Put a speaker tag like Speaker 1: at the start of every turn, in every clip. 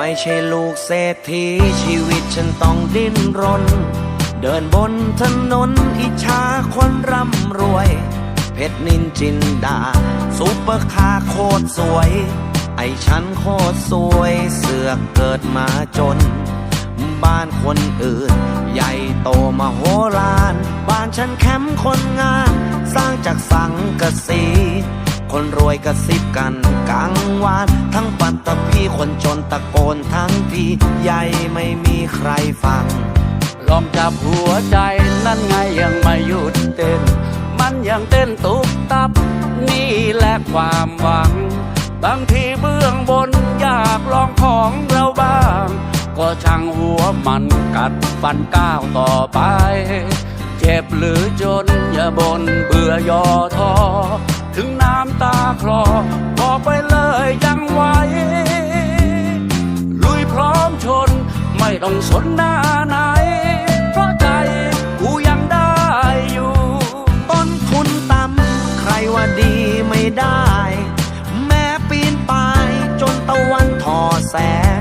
Speaker 1: ไม่ใช่ลูกเศรษฐีชีวิตฉันต้องดิ้นรน เดินบนถนนอิจฉาคนร่ำรวย เพชรนินจินดาซุปเปอร์คาร์โคตรสวย ไอฉันโคตรสวยเสือกเกิดมาจน บ้านคนอื่น ใหญ่โตมาโหฬารบ้านฉันแคมป์คนงาน สร้างจากสังกะสี คนรวยกระซิบกันกลางวาน คนจนตะโกนทั้งทีใหญ่ไม่มีใครฟัง
Speaker 2: ลองจับหัวใจนั่นไงยังไม่หยุดเต้น มันยังเต้นตุบตับ นี่แหละความหวัง บางทีเบื้องบนอยากลองของเราบ้าง ก็ช่างหัวมันกัดฟันก้าวต่อไปเจ็บหรือจนอย่าบนเบื่อย่อท้อถึงน้ำตาคลอ ไม่ต้องสนหน้าไหน เพราะใจกูยังได้อยู่
Speaker 1: ต้นทุนต่ำใครว่าดีไม่ได้ แม้ปีนป่ายจนตะวันทอแสง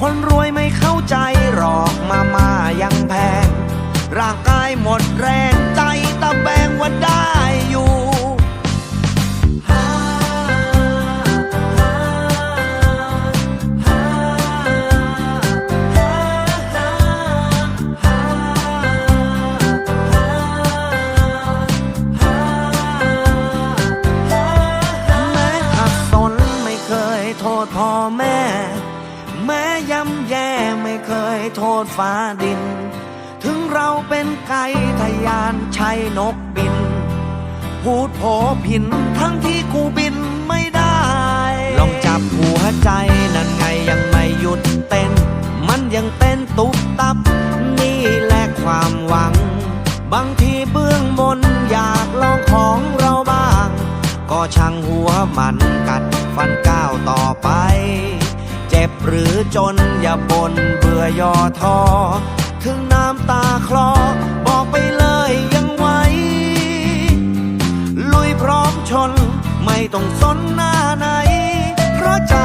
Speaker 1: คนรวยไม่เข้าใจหรอกมามายังแพง ร่างกายหมดแรงใจตะแบงว่าได้ โทษพ่อแม่ แม้ย่ำแย่ไม่เคยโทษฟ้าดิน ถึงเราเป็นไก่ทะยานใช้นกบิน พูดโผผินทั้งที่กูบินไม่ได้ ลองจับหัวใจนั่นไงยังไม่หยุดเต้น มันยังเต้นตุบตับ นี่แหละความหวัง บางทีเบื้องบนอยากลองของเราบ้าง ก็ช่างหัวมัน ไป เจ็บหรือจนอย่าบนเบื่อย่อท้อถึงน้ำตาคลอ บอกไปเลยยังไหวลุยพร้อมชน ไม่ต้องสนหน้าไหน เพราะใจ